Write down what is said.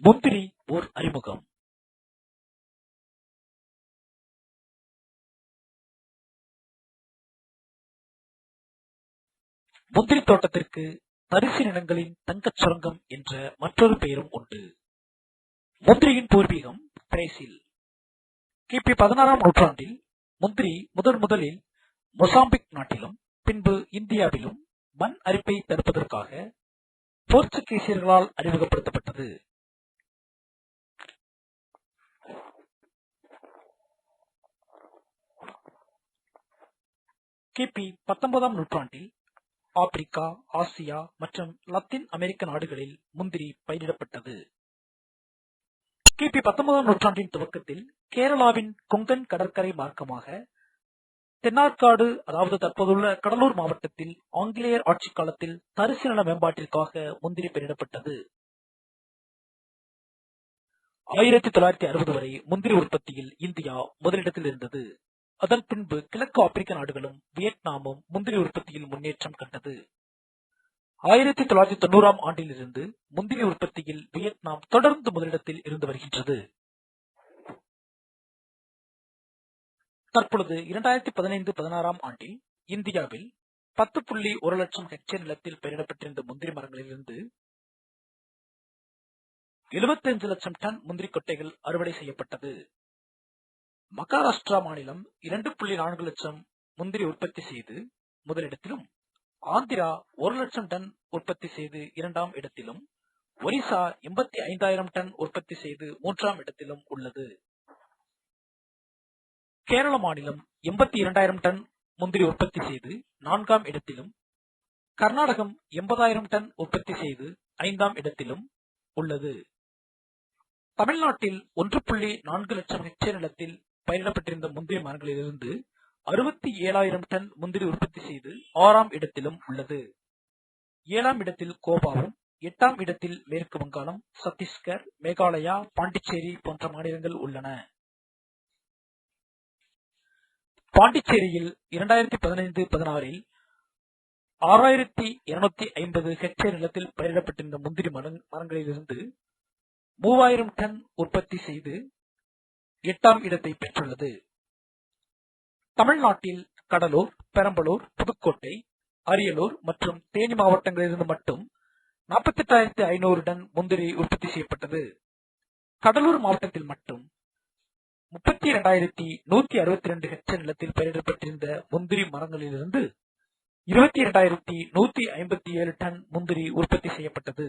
முந்திரி ஓர் அறிமுகம் முந்திரி தோட்டத்திற்கு தரிசு நிலங்களின் தங்கச் சுரங்கம் என்ற மற்றொரு பெயரும் உண்டு. முந்திரியின் பூர்வீகம் பிரேசில். கிபி பதினாறாம் நூற்றாண்டில் முந்திரி முதன் முதலில் மொசாம்பிக் நாட்டிலும் பின்பு இந்தியாவிலும் மண் அரிப்பை தடுப்பதற்காக போர்ச்சுகீசியர்களால் அறிமுகப்படுத்தப்பட்டது. கிபி பத்தொன்பதாம் நூற்றாண்டில் ஆப்பிரிக்கா, ஆசியா மற்றும் லத்தீன் அமெரிக்க நாடுகளில் முந்திரி பயிரிடப்பட்டது. கிபி பத்தொன்பதாம் நூற்றாண்டின் துவக்கத்தில் கேரளாவின் கொங்கன் கடற்கரை மார்க்கமாக தென்னார்காடு அதாவது தற்போதுள்ள கடலூர் மாவட்டத்தில் ஆங்கிலேயர் ஆட்சிக் காலத்தில் தரிசு நல மேம்பாட்டிற்காக முந்திரி பயிரிடப்பட்டது. ஆயிரத்தி தொள்ளாயிரத்தி அறுபது வரை முந்திரி உற்பத்தியில் இந்தியா முதலிடத்தில் இருந்தது. அதன் பின்பு கிழக்கு ஆப்பிரிக்க நாடுகளும் வியட்நாமும் முந்திரி உற்பத்தியில் முன்னேற்றம் கண்டது. ஆயிரத்தி தொள்ளாயிரத்தி தொண்ணூறாம் ஆண்டிலிருந்து முந்திரி உற்பத்தியில் வியட்நாம் தொடர்ந்து முதலிடத்தில் இருந்து வருகின்றது. தற்பொழுது இரண்டாயிரத்தி பதினைந்து பதினாறாம் ஆண்டில் இந்தியாவில் பத்து புள்ளி ஒரு லட்சம் ஹெக்டேர் நிலத்தில் பயிரிடப்பட்டிருந்த முந்திரி மரங்களிலிருந்து எழுபத்தஞ்சு லட்சம் டன் முந்திரி கொட்டைகள் அறுவடை செய்யப்பட்டது. மகாராஷ்டிரா மாநிலம் இரண்டு புள்ளி நான்கு லட்சம் முந்திரி உற்பத்தி செய்து முதலிடத்திலும், ஆந்திரா ஒரு லட்சம் டன் உற்பத்தி செய்து இரண்டாம் இடத்திலும், ஒரிசா எண்பத்தி ஐந்தாயிரம் டன் உற்பத்தி செய்து மூன்றாம் இடத்திலும் உள்ளது. கேரள மாநிலம் எண்பத்தி இரண்டாயிரம் டன் முந்திரி உற்பத்தி செய்து நான்காம் இடத்திலும், கர்நாடகம் எண்பதாயிரம் டன் உற்பத்தி செய்து ஐந்தாம் இடத்திலும் உள்ளது. தமிழ்நாட்டில் ஒன்று புள்ளி நான்கு லட்சம் ஹெக்டேர் நிலத்தில் பயிரிடப்பட்டிருந்த முந்திரி மரங்களிலிருந்து அறுபத்தி ஏழாயிரம் டன் முந்திரி உற்பத்தி செய்து ஆறாம் இடத்திலும் உள்ளது. ஏழாம் இடத்தில் கோவாவும், எட்டாம் இடத்தில் மேற்கு வங்காளம், சத்தீஸ்கர், மேகாலயா, பாண்டிச்சேரி போன்ற மாநிலங்கள் உள்ளன. பாண்டிச்சேரியில் இரண்டாயிரத்தி பதினைந்து பதினாறில் ஆறாயிரத்தி இருநூத்தி ஐம்பது ஹெக்டேர் நிலத்தில் பயிரிடப்பட்டிருந்த முந்திரி மரங்களிலிருந்து மூவாயிரம் டன் உற்பத்தி செய்து எட்டாம் இடத்தை பெற்றுள்ளது. தமிழ்நாட்டில் கடலூர், பெரம்பலூர், புதுக்கோட்டை, அரியலூர் மற்றும் தேனி மாவட்டங்களிலிருந்து மட்டும் நாற்பத்தெட்டாயிரத்து ஐநூறு டன் முந்திரி உற்பத்தி செய்யப்பட்டது. கடலூர் மாவட்டத்தில் மட்டும் முப்பத்தி ரெண்டாயிரத்தி நூத்தி அறுபத்தி ரெண்டு ஹெக்டேர் நிலத்தில் பயிரிடப்பட்டிருந்த முந்திரி மரங்களிலிருந்து இருபத்தி இரண்டாயிரத்தி நூத்தி ஐம்பத்தி ஏழு டன் முந்திரி உற்பத்தி செய்யப்பட்டது.